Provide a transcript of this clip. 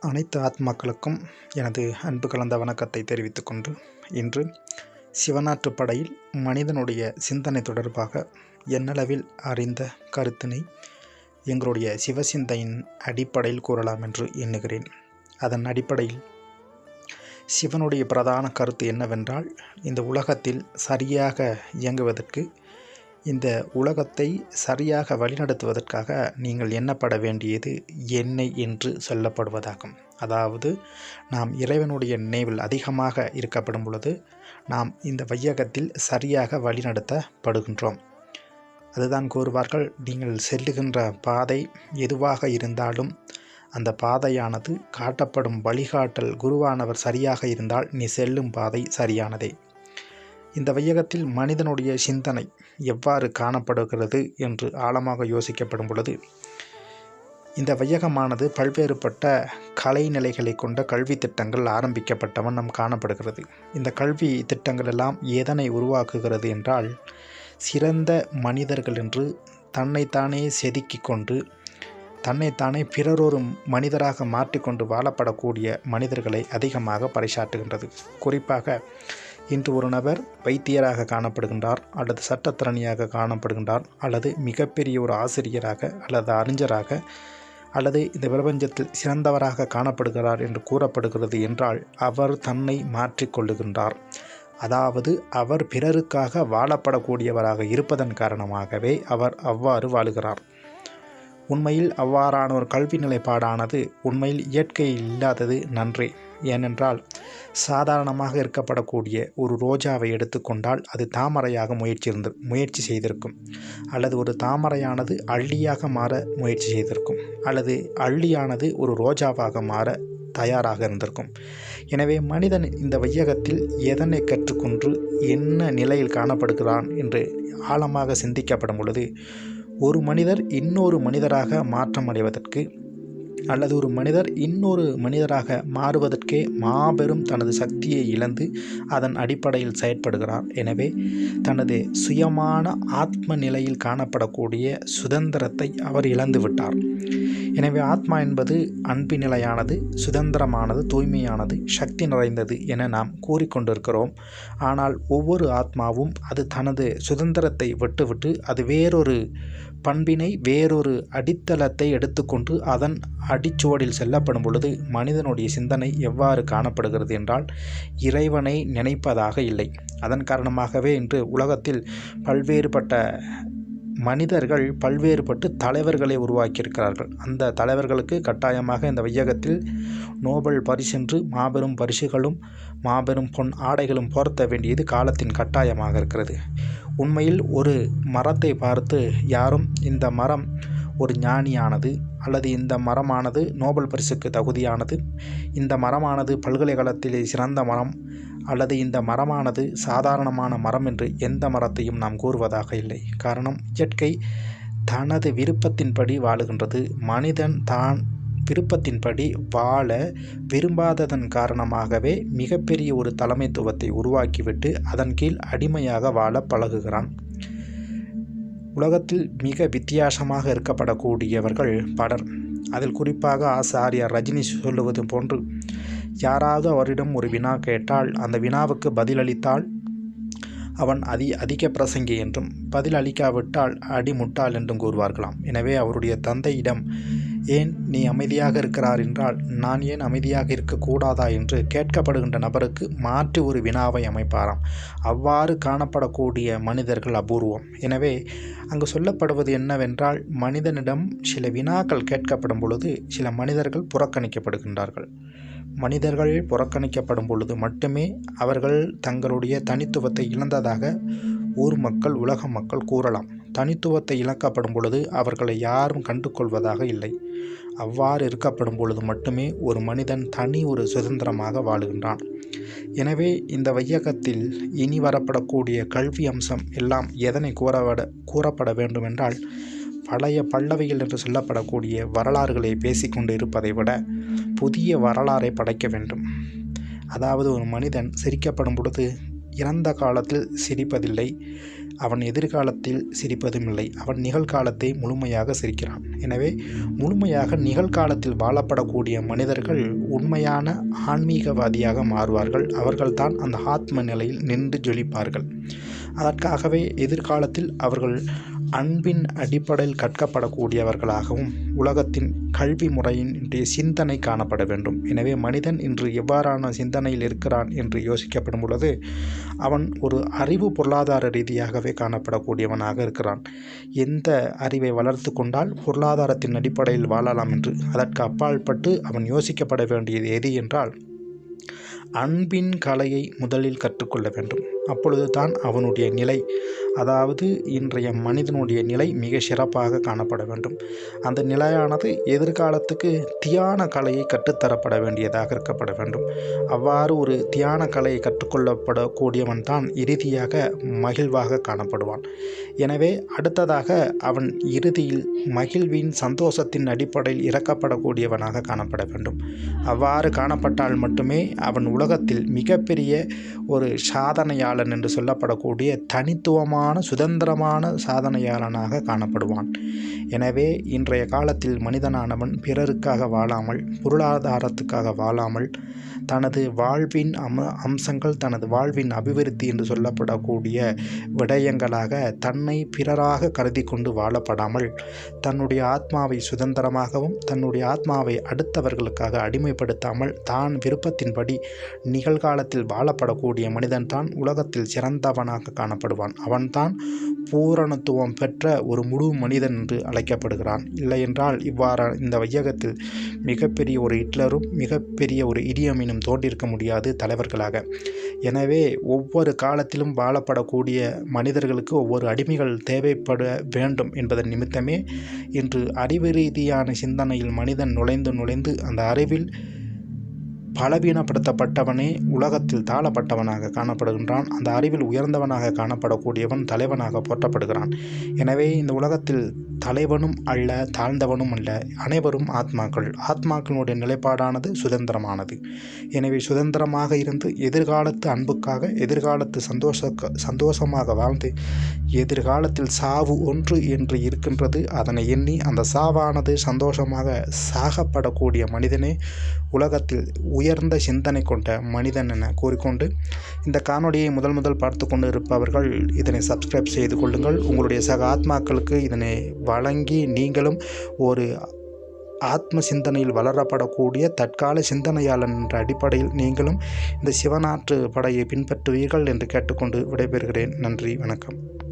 அனைத்து ஆத்மாக்களுக்கும் எனது அன்பு கலந்த வணக்கத்தை தெரிவித்துக்கொண்டு இன்று சிவநாற்று படையில் மனிதனுடைய சிந்தனை தொடர்பாக என்னளவில் அறிந்த கருத்தினை எங்களுடைய சிவசிந்தையின் அடிப்படையில் கூறலாம் என்று எண்ணுகிறேன். அதன் அடிப்படையில் சிவனுடைய பிரதான கருத்து என்னவென்றால் இந்த உலகத்தில் சரியாக இயங்குவதற்கு இந்த உலகத்தை சரியாக வழிநடத்துவதற்காக நீங்கள் எண்ணப்பட வேண்டியது என்னை என்று சொல்லப்படுவதாகும். அதாவது நாம் இறைவனுடைய நினைவில் அதிகமாக இருக்கப்படும் பொழுது நாம் இந்த வையகத்தில் சரியாக வழிநடத்தப்படுகின்றோம். அதுதான் கூறுவார்கள் நீங்கள் செல்லுகின்ற பாதை எதுவாக இருந்தாலும் அந்த பாதையானது காட்டப்படும் வழிகாட்டல் குருவானவர் சரியாக இருந்தால் நீ செல்லும் பாதை சரியானதே. இந்த வையகத்தில் மனிதனுடைய சிந்தனை எவ்வாறு காணப்படுகிறது என்று ஆழமாக யோசிக்கப்படும் பொழுது இந்த வையகமானது பல்வேறுபட்ட கலை நிலைகளை கொண்ட கல்வி திட்டங்கள் ஆரம்பிக்கப்பட்ட வண்ணம் காணப்படுகிறது. இந்த கல்வி திட்டங்கள் எல்லாம் எதனை உருவாக்குகிறது என்றால் சிறந்த மனிதர்கள் என்று தன்னைத்தானே செதுக்கி கொண்டு தன்னைத்தானே பிறரொரு மனிதராக மாற்றிக்கொண்டு வாழப்படக்கூடிய மனிதர்களை அதிகமாக பறைசாற்றுகின்றது. குறிப்பாக இன்று ஒரு நபர் வைத்தியராக காணப்படுகின்றார் அல்லது சட்டத்திறனியாக காணப்படுகின்றார் அல்லது மிகப்பெரிய ஒரு ஆசிரியராக அல்லது அறிஞராக அல்லது இந்த பிரபஞ்சத்தில் சிறந்தவராக காணப்படுகிறார் என்று கூறப்படுகிறது என்றால் அவர் தன்னை மாற்றிக்கொள்ளுகின்றார் அதாவது அவர் பிறருக்காக வாழப்படக்கூடியவராக இருப்பதன் காரணமாகவே அவர் அவ்வாறு வாழுகிறார். உண்மையில் அவ்வாறான ஒரு கல்வி நிலைப்பாடானது உண்மையில் இயற்கையில் இல்லாதது நன்றே. ஏனென்றால் சாதாரணமாக இருக்கப்படக்கூடிய ஒரு ரோஜாவை எடுத்துக்கொண்டால் அது தாமரையாக முயற்சி இருந்து முயற்சி செய்திருக்கும். அல்லது ஒரு தாமரையானது அள்ளியாக மாற முயற்சி செய்திருக்கும். அல்லது அள்ளியானது ஒரு ரோஜாவாக மாற தயாராக இருந்திருக்கும். எனவே மனிதன் இந்த வையகத்தில் எதனை கற்றுக்கொண்டு என்ன நிலையில் காணப்படுகிறான் என்று ஆழமாக சிந்திக்கப்படும் பொழுது ஒரு மனிதர் இன்னொரு மனிதராக மாற்றம் அடைவதற்கு அல்லது ஒரு மனிதர் இன்னொரு மனிதராக மாறுவதற்கே மாபெரும் தனது சக்தியை இழந்து அதன் அடிப்படையில் செயற்படுகிறார். எனவே தனது சுயமான ஆத்ம நிலையில் காணப்படக்கூடிய சுதந்திரத்தை அவர் இழந்து விட்டார் எனவே ஆத்மா என்பது அன்பு நிலையானது சுதந்திரமானது தூய்மையானது சக்தி நிறைந்தது என நாம் கூறிக்கொண்டிருக்கிறோம். ஆனால் ஒவ்வொரு ஆத்மாவும் அது தனது சுதந்திரத்தை விட்டுவிட்டு அது வேறொரு பண்பினை வேறொரு அடித்தளத்தை எடுத்துக்கொண்டு அதன் அடிச்சுவடில் செல்லப்படும் பொழுது மனிதனுடைய சிந்தனை எவ்வாறு காணப்படுகிறது என்றால் இறைவனை நினைப்பதாக இல்லை. அதன் காரணமாகவே இன்று உலகத்தில் பல்வேறுபட்ட மனிதர்கள் பல்வேறுபட்டு தலைவர்களை உருவாக்கியிருக்கிறார்கள். அந்த தலைவர்களுக்கு கட்டாயமாக இந்த வையகத்தில் நோபல் பரிசென்று மாபெரும் பரிசுகளும் மாபெரும் பொன் ஆடைகளும் போர்த்த வேண்டியது காலத்தின் கட்டாயமாக இருக்கிறது. உண்மையில் ஒரு மரத்தை பார்த்து யாரும் இந்த மரம் ஒரு ஞானியானது அல்லது இந்த மரமானது நோபல் பரிசுக்கு தகுதியானது. இந்த மரமானது பல்கலைக்கழகத்திலே சிறந்த மரம் அல்லது இந்த மரமானது சாதாரணமான மரம் என்று எந்த மரத்தையும் நாம் கூறுவதாக இல்லை. காரணம் இயற்கை தனது விருப்பத்தின்படி வாழுகின்றது. மனிதன் தான் விருப்பத்தின்படி வாழ விரும்பாததன் காரணமாகவே மிகப்பெரிய ஒரு தலைமைத்துவத்தை உருவாக்கிவிட்டு அதன் கீழ் அடிமையாக வாழ பழகுகிறான். உலகத்தில் மிக வித்தியாசமாக இருக்கப்படக்கூடியவர்கள் பலர். அதில் குறிப்பாக ஆசாரியார் ரஜினி சொல்லுவது போன்று யாராவது அவரிடம் ஒரு வினா கேட்டால் அந்த வினாவுக்கு பதிலளித்தால் அவன் அதி அதிக பிரசங்கி என்றும் பதில் அளிக்காவிட்டால் அடிமுட்டாள் என்றும் கூறுவார்களாம். எனவே அவருடைய தந்தையிடம் ஏன் நீ அமைதியாக இருக்கிறார் என்றால் நான் ஏன் அமைதியாக இருக்கக்கூடாதா என்று கேட்கப்படுகின்ற நபருக்கு மாற்றி ஒரு வினாவை அமைப்பாராம். அவ்வாறு காணப்படக்கூடிய மனிதர்கள் அபூர்வம். எனவே அங்கு சொல்லப்படுவது என்னவென்றால் மனிதனிடம் சில வினாக்கள் கேட்கப்படும் பொழுது சில மனிதர்கள் புறக்கணிக்கப்படுகின்றார்கள். மனிதர்கள் புறக்கணிக்கப்படும் பொழுது மட்டுமே அவர்கள் தங்களுடைய தனித்துவத்தை இழந்ததாக ஊர் மக்கள் உலக மக்கள் கூறலாம். தனித்துவத்தை இழக்கப்படும் பொழுது அவர்களை யாரும் கண்டுகொள்வதாக இல்லை. அவ்வாறு இருக்கப்படும் பொழுது மட்டுமே ஒரு மனிதன் தனி ஒரு சுதந்திரமாக வாழுகின்றான். எனவே இந்த வையகத்தில் இனி வரப்படக்கூடிய கல்வி அம்சம் எல்லாம் எதனை கூறப்பட கூறப்பட வேண்டுமென்றால் பழைய பல்லவையில் என்று சொல்லப்படக்கூடிய வரலாறுகளை பேசிக்கொண்டு இருப்பதை விட புதிய வரலாறை படைக்க வேண்டும். அதாவது ஒரு மனிதன் சிரிக்கப்படும் பொழுது இறந்த காலத்தில் சிரிப்பதில்லை அவன் எதிர்காலத்தில் சிரிப்பதும் இல்லை அவன் நிகழ்காலத்தை முழுமையாக சிரிக்கிறான். எனவே முழுமையாக நிகழ்காலத்தில் வாழப்படக்கூடிய மனிதர்கள் உண்மையான ஆன்மீகவாதியாக மாறுவார்கள். அவர்கள்தான் அந்த ஆத்ம நிலையில் நின்று ஜொலிப்பார்கள். அதற்காகவே எதிர்காலத்தில் அவர்கள் அன்பின் அடிப்படையில் கற்கப்படக்கூடியவர்களாகவும் உலகத்தின் கல்வி முறையினுடைய சிந்தனை காணப்பட வேண்டும். எனவே மனிதன் இன்று எவ்வாறான சிந்தனையில் இருக்கிறான் என்று யோசிக்கப்படும் பொழுது அவன் ஒரு அறிவு பொருளாதார ரீதியாகவே காணப்படக்கூடியவனாக இருக்கிறான். எந்த அறிவை வளர்த்து கொண்டால் பொருளாதாரத்தின் அடிப்படையில் வாழலாம் என்று அதற்கு அப்பாற்பட்டு அவன் யோசிக்கப்பட வேண்டியது எது என்றால் அன்பின் கலையை முதலில் கற்றுக்கொள்ள வேண்டும். அப்பொழுது தான் அவனுடைய நிலை. அதாவது இன்றைய மனிதனுடைய நிலை மிக சிறப்பாக காணப்பட வேண்டும். அந்த நிலையானது எதிர்காலத்துக்கு தியான கலையை கற்றுத்தரப்பட வேண்டியதாக இருக்கப்பட வேண்டும். அவ்வாறு ஒரு தியான கலையை கற்றுக்கொள்ளப்படக்கூடியவன் தான் இறுதியாக மகிழ்வாக காணப்படுவான். எனவே அடுத்ததாக அவன் இறுதியில் மகிழ்வின் சந்தோஷத்தின் அடிப்படையில் இறக்கப்படக்கூடியவனாக காணப்பட வேண்டும். அவ்வாறு காணப்பட்டால் மட்டுமே அவன் உலகத்தில் மிகப்பெரிய ஒரு சாதனையாளன் என்று சொல்லப்படக்கூடிய தனித்துவமான சுதந்திரமான சாதனையாளனாக காணப்படுவான். எனவே இன்றைய காலத்தில் மனிதனானவன் பிறருக்காக வாழாமல் பொருளாதாரத்துக்காக வாழாமல் தனது வாழ்வின் அம அம்சங்கள் தனது வாழ்வின் அபிவிருத்தி என்று சொல்லப்படக்கூடிய விடயங்களாக தன்னை பிறராக கருதி கொண்டு வாழப்படாமல் தன்னுடைய ஆத்மாவை சுதந்திரமாகவும் தன்னுடைய ஆத்மாவை அடுத்தவர்களுக்காக அடிமைப்படுத்தாமல் தான் விருப்பத்தின்படி நிகழ்காலத்தில் வாழப்படக்கூடிய மனிதன்தான் உலகத்தில் சிறந்தவனாக காணப்படுவான். அவன்தான் பூரணத்துவம் பெற்ற ஒரு முழு மனிதன் என்று அழைக்கப்படுகிறான். இல்லையென்றால் இவ்வாறு இந்த வையகத்தில் மிகப்பெரிய ஒரு ஹிட்லரும் மிகப்பெரிய ஒரு இடியமீனும் தோன்றியிருக்க முடியாது தலைவர்களாக. எனவே ஒவ்வொரு காலத்திலும் வாழப்படக்கூடிய மனிதர்களுக்கு ஒவ்வொரு அடிமைகள் தேவைப்பட வேண்டும் என்பதன் நிமித்தமே இன்று அறிவு ரீதியான சிந்தனையில் மனிதன் நுழைந்து நுழைந்து அந்த அறிவில் பலவீனப்படுத்தப்பட்டவனே உலகத்தில் தாழப்பட்டவனாக காணப்படுகின்றான். அந்த அறிவில் உயர்ந்தவனாக காணப்படக்கூடியவன் தலைவனாக போற்றப்படுகிறான். எனவே இந்த உலகத்தில் தலைவனும் அல்ல தாழ்ந்தவனும் அல்ல. அனைவரும் ஆத்மாக்கள். ஆத்மாக்களுடைய நிலைப்பாடானது சுதந்திரமானது. எனவே சுதந்திரமாக இருந்து எதிர்காலத்து அன்புக்காக எதிர்காலத்து சந்தோஷ சந்தோஷமாக வாழ்ந்து எதிர்காலத்தில் சாவு ஒன்று என்று இருக்கின்றது. அதனை எண்ணி அந்த சாவானது சந்தோஷமாக சாகப்படக்கூடிய மனிதனே உலகத்தில் உயர்ந்த சிந்தனை கொண்ட மனிதன் என கூறிக்கொண்டு இந்த காணொலியை முதல் முதல் பார்த்து கொண்டு இருப்பவர்கள் இதனை சப்ஸ்கிரைப் செய்து கொள்ளுங்கள். உங்களுடைய சக ஆத்மாக்களுக்கு இதனை வழங்கி நீங்களும் ஒரு ஆத்ம சிந்தனையில் வளரப்படக்கூடிய தற்கால சிந்தனையாளன் என்ற அடிப்படையில் நீங்களும் இந்த சிவநாற்று படையை பின்பற்றுவீர்கள் என்று கேட்டுக்கொண்டு விடைபெறுகிறேன். நன்றி வணக்கம்.